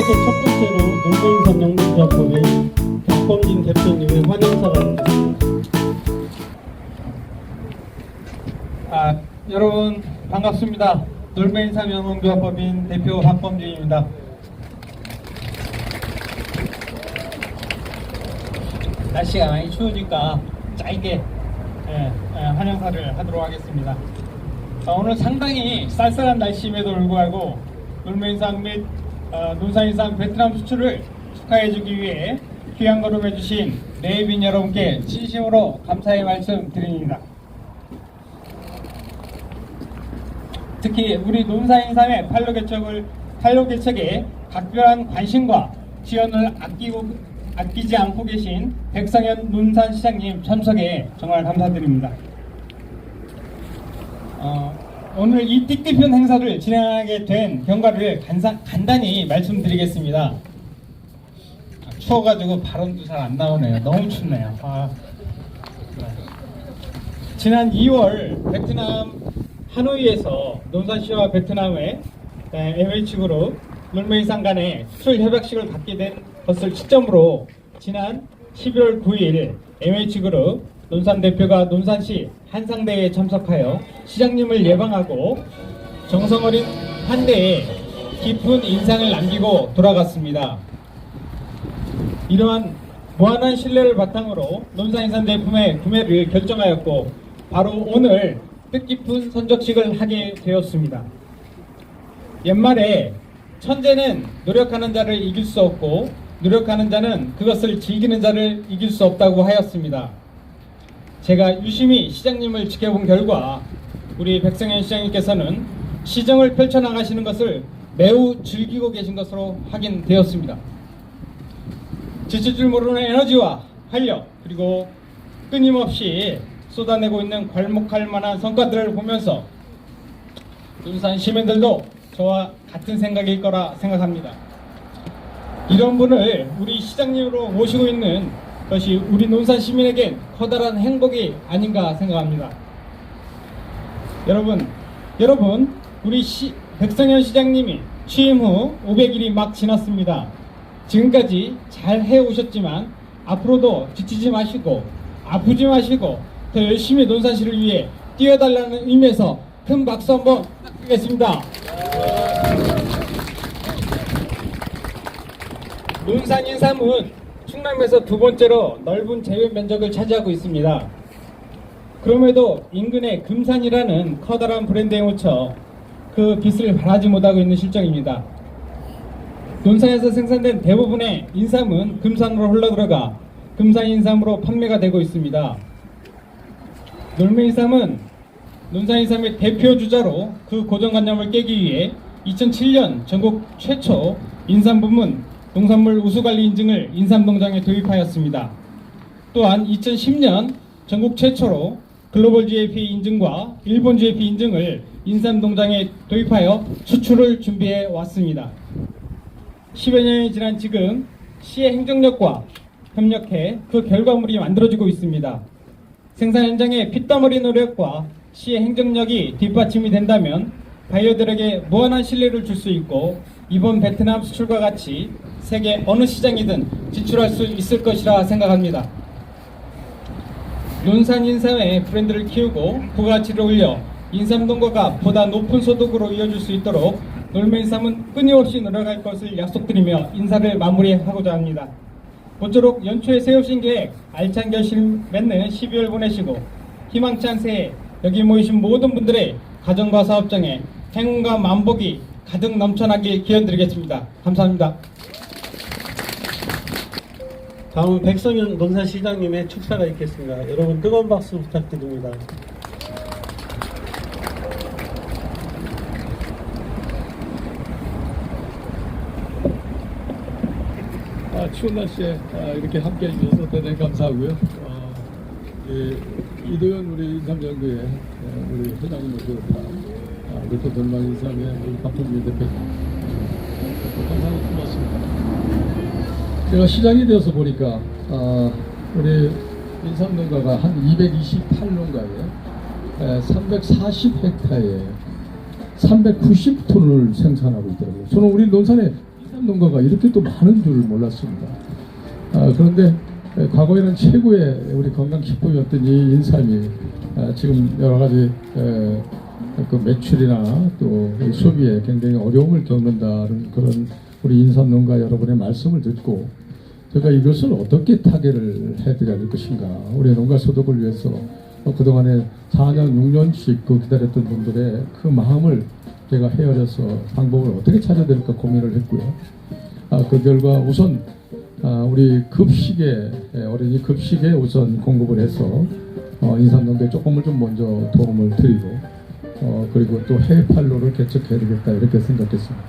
자, 이어서 첫 번째로 농구인삼 영문조합법의 박범진 대표님의 환영사가 있겠습니다. 아, 여러분 반갑습니다. 놀매인삼 영농조합법인 대표 박범진입니다. 날씨가 많이 추우니까 짧게 예, 예, 환영사를 하도록 하겠습니다. 아, 오늘 상당히 쌀쌀한 날씨임에도 불구하고 놀매인삼 및 어, 논산인삼 베트남 수출을 축하해주기 위해 귀한 걸음 해주신 내빈 여러분께 진심으로 감사의 말씀 드립니다. 특히 우리 논사인삼의 팔로 개척을 팔로 개척에 각별한 관심과 지원을 아끼고 아끼지 않고 계신 백성현 논산 시장님 참석에 정말 감사드립니다. 어, 오늘 이 띠띠편 행사를 진행하게 된 경과를 간사, 간단히 말씀드리겠습니다. 아, 추워가지고 발언도 잘 안 나오네요. 너무 춥네요. 아, 네. 지난 2월 베트남 하노이에서 논산시와 베트남의 MH그룹 룰메이상 간의 수출 협약식을 갖게 된 것을 시점으로 지난 11월 9일 MH그룹 논산 대표가 논산시 한상대에 참석하여 시장님을 예방하고 정성어린 한대에 깊은 인상을 남기고 돌아갔습니다. 이러한 무한한 신뢰를 바탕으로 논산인산 제품의 구매를 결정하였고 바로 오늘 뜻깊은 선적식을 하게 되었습니다. 옛말에 천재는 노력하는 자를 이길 수 없고 노력하는 자는 그것을 즐기는 자를 이길 수 없다고 하였습니다. 제가 유심히 시장님을 지켜본 결과 우리 백성현 시장님께서는 시정을 펼쳐나가시는 것을 매우 즐기고 계신 것으로 확인되었습니다. 지칠 줄 모르는 에너지와 활력 그리고 끊임없이 쏟아내고 있는 괄목할 만한 성과들을 보면서 논산 시민들도 저와 같은 생각일 거라 생각합니다. 이런 분을 우리 시장님으로 모시고 있는 것이 우리 논산 시민에겐 커다란 행복이 아닌가 생각합니다. 여러분, 여러분, 우리 시, 백성현 시장님이 취임 후 500일이 막 지났습니다. 지금까지 잘 해오셨지만 앞으로도 지치지 마시고 아프지 마시고 더 열심히 논산시를 위해 뛰어달라는 의미에서 큰 박수 한번 부탁드리겠습니다. 논산 인 삼은 충남에서 두 번째로 넓은 제외 면적을 차지하고 있습니다. 그럼에도 인근의 금산이라는 커다란 브랜드에 묻혀 그 빛을 발하지 못하고 있는 실정입니다. 논산에서 생산된 대부분의 인삼은 금산으로 흘러들어가 금산 인삼으로 판매가 되고 있습니다. 놀매 인삼은 논산 인삼의 대표 주자로 그 고정관념을 깨기 위해 2007년 전국 최초 인삼 부문 농산물 우수관리 인증을 인삼농장에 도입하였습니다. 또한 2010년 전국 최초로 글로벌 GAP 인증과 일본 GAP 인증을 인삼농장에 도입하여 수출을 준비해 왔습니다. 10여 년이 지난 지금 시의 행정력과 협력해 그 결과물이 만들어지고 있습니다. 생산 현장의 피땀 흘린 노력과 시의 행정력이 뒷받침이 된다면 바이오들에게 무한한 신뢰를 줄 수 있고 이번 베트남 수출과 같이 세계 어느 시장이든 진출할 수 있을 것이라 생각합니다. 논산 인삼의 브랜드를 키우고 부가가치를 올려 인삼 농가가 보다 높은 소득으로 이어질 수 있도록 놀매인삼은 끊임없이 노력할 것을 약속드리며 인사를 마무리하고자 합니다. 모쪼록 연초에 세우신 계획 알찬 결심 맺는 12월 보내시고 희망찬 새해 여기 모이신 모든 분들의 가정과 사업장에 행운과 만복이 가득 넘쳐나길 기원드리겠습니다. 감사합니다. 다음은 백성현 논산시장님의 축사가 있겠습니다. 여러분 뜨거운 박수 부탁드립니다. 아, 추운 날씨에 아, 이렇게 함께 해주셔서 대단히 감사하고요. 어, 예, 이도현 우리 인삼연구회 예, 우리 회장님을 아, 돌망 인삼의 우리 박범민 대표 어, 감사하는 말씀입니다. 제가 시장이 되어서 보니까 아, 우리 인삼농가가 한 228농가에 340헥타에 390톤을 생산하고 있더라고요. 저는 우리 논산에 인삼 농가가 이렇게 또 많은 줄 몰랐습니다. 아, 그런데 에, 과거에는 최고의 우리 건강 기법이었던 이 인삼이 아, 지금 여러 가지 에, 그 매출이나 또이 소비에 굉장히 어려움을 겪는다는 그런 우리 인삼 농가 여러분의 말씀을 듣고 제가 이것을 어떻게 타개를 해드려야 될 것인가 우리 농가 소득을 위해서 어, 그동안에 4년 6년씩 그 기다렸던 분들의 그 마음을 제가 헤아려서 방법을 어떻게 찾아야 될까 고민을 했고요. 아, 그 결과 우선 아, 우리 급식에 예, 어린이 급식에 우선 공급을 해서 어, 인삼농가에 조금을 좀 먼저 도움을 드리고 어, 그리고 또 해팔로를 개척해야 되겠다 이렇게 생각했습니다.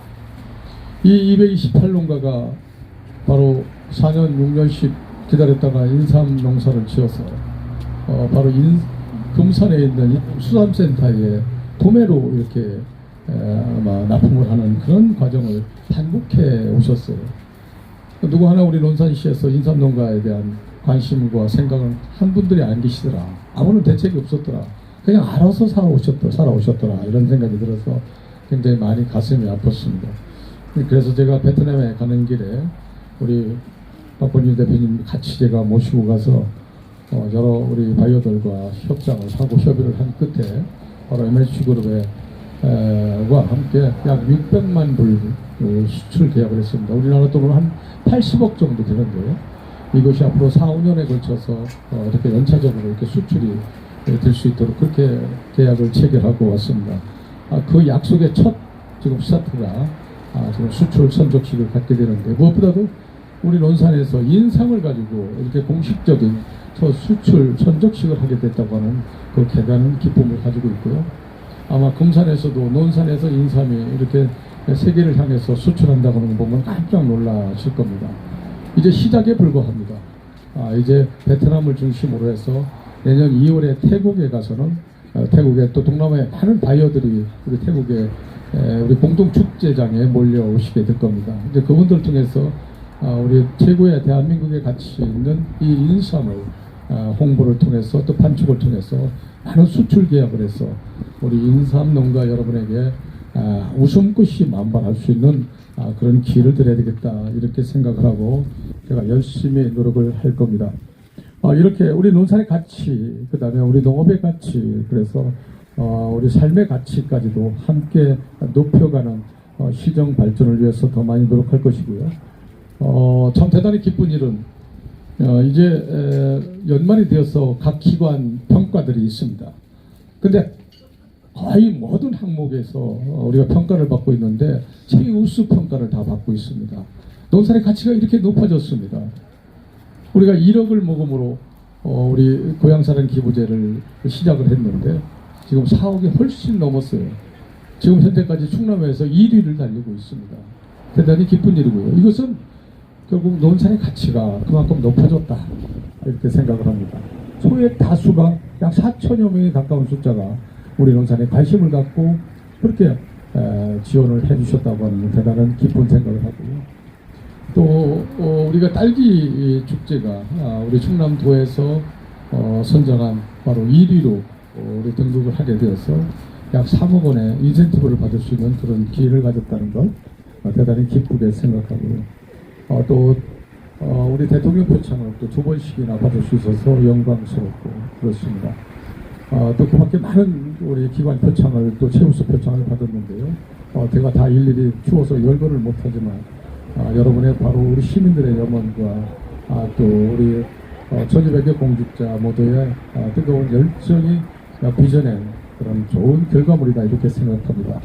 이 228농가가 바로 4년 6년씩 기다렸다가 인삼 농사를 지어서 어, 바로 인, 금산에 있는 이 수산센터에 도매로 이렇게 에, 아마 납품을 하는 그런 과정을 반복해 오셨어요. 누구 하나 우리 논산시에서 인삼 농가에 대한 관심과 생각은 한 분들이 안 계시더라. 아무런 대책이 없었더라. 그냥 알아서 살아오셨더라, 살아오셨더라. 이런 생각이 들어서 굉장히 많이 가슴이 아팠습니다. 그래서 제가 베트남에 가는 길에 우리 박건희 대표님 같이 제가 모시고 가서 어, 여러 우리 바이오들과 협상을 하고 협의를 한 끝에 바로 MH그룹의 에, 와 함께 약 600만 불 어, 수출 계약을 했습니다. 우리나라 돈으로 한 80억 정도 되는데요. 이것이 앞으로 4, 5년에 걸쳐서 어, 이렇게 연차적으로 이렇게 수출이 될 수 있도록 그렇게 계약을 체결하고 왔습니다. 아, 그 약속의 첫 지금 스타트가 아, 지금 수출 선적식을 갖게 되는데 무엇보다도 우리 논산에서 인삼을 가지고 이렇게 공식적인 저 수출 선적식을 하게 됐다고 하는 그 대단한 기쁨을 가지고 있고요. 아마 금산에서도 논산에서 인삼이 이렇게 세계를 향해서 수출한다고 하는 거 보면 깜짝 놀라실 겁니다. 이제 시작에 불과합니다. 아, 이제 베트남을 중심으로 해서 내년 2월에 태국에 가서는 어, 태국에 또 동남아의 많은 바이어들이 우리 태국에 에, 우리 공동 축제장에 몰려오시게 될 겁니다. 이제 그분들 통해서 아, 우리 최고의 대한민국에 가치 있는 이 인삼을 아, 홍보를 통해서 또 판촉을 통해서 많은 수출 계약을 해서 우리 인삼 농가 여러분에게 아, 웃음꽃이 만발할 수 있는 아, 그런 기회를 드려야 되겠다 이렇게 생각을 하고 제가 열심히 노력을 할 겁니다. 아, 이렇게 우리 논산의 가치, 그 다음에 우리 농업의 가치, 그래서 어, 우리 삶의 가치까지도 함께 높여가는 어, 시정 발전을 위해서 더 많이 노력할 것이고요. 어, 참 대단히 기쁜 일은 어, 이제 에, 연말이 되어서 각 기관 평가들이 있습니다. 근데 거의 모든 항목에서 어, 우리가 평가를 받고 있는데 최우수 평가를 다 받고 있습니다. 농산의 가치가 이렇게 높아졌습니다. 우리가 1억을 모금으로 어, 우리 고향사랑 기부제를 시작을 했는데 지금 4억이 훨씬 넘었어요. 지금 현재까지 충남에서 1위를 달리고 있습니다. 대단히 기쁜 일이고요. 이것은 결국 논산의 가치가 그만큼 높아졌다 이렇게 생각을 합니다. 소액 다수가 약 4천여 명에 가까운 숫자가 우리 농산에 관심을 갖고 그렇게 에, 지원을 해주셨다고 하는 대단한 기쁜 생각을 하고요. 또 어, 우리가 딸기 축제가 아, 우리 충남도에서 어, 선정한 바로 1위로 어, 우리 등극을 하게 되어서 약 3억 원의 인센티브를 받을 수 있는 그런 기회를 가졌다는 것 어, 대단히 기쁘게 생각하고요. 어, 또 어, 우리 대통령 표창을 또 두 번씩이나 받을 수 있어서 영광스럽고 그렇습니다. 어, 또 그 밖에 많은 우리 기관 표창을 또 최우수 표창을 받았는데요. 어, 제가 다 일일이 추워서 열거를 못하지만 아, 여러분의 바로 우리 시민들의 염원과 아, 또 우리 어, 천주백의 공직자 모두의 아, 뜨거운 열정이 빚어낸 그런 좋은 결과물이다 이렇게 생각합니다.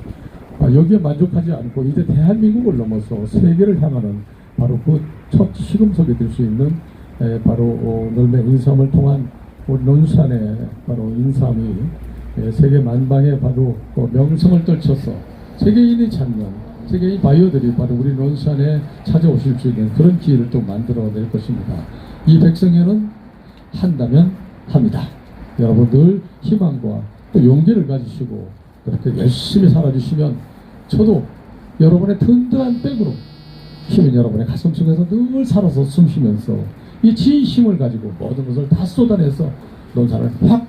아, 여기에 만족하지 않고 이제 대한민국을 넘어서 세계를 향하는 바로 그 첫 시금석이 될 수 있는 에, 바로 어, 넓의 인삼을 통한 우리 논산의 바로 인삼이 에, 세계 만방에 바로 어, 명성을 떨쳐서 세계인이 찾는 세계인 바이오들이 바로 우리 논산에 찾아오실 수 있는 그런 기회를 또 만들어낼 것입니다. 이 백성현은 한다면 합니다. 여러분들 희망과 또 용기를 가지시고 그렇게 열심히 살아주시면 저도 여러분의 든든한 백으로 시민 여러분의 가슴 속에서 늘 살아서 숨 쉬면서 이 진심을 가지고 모든 것을 다 쏟아내서 논산을 확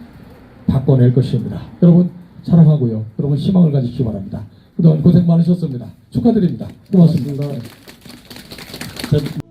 바꿔낼 것입니다. 여러분 사랑하고요. 여러분 희망을 가지시기 바랍니다. 그동안 고생 많으셨습니다. 축하드립니다. 고맙습니다. 고맙습니다.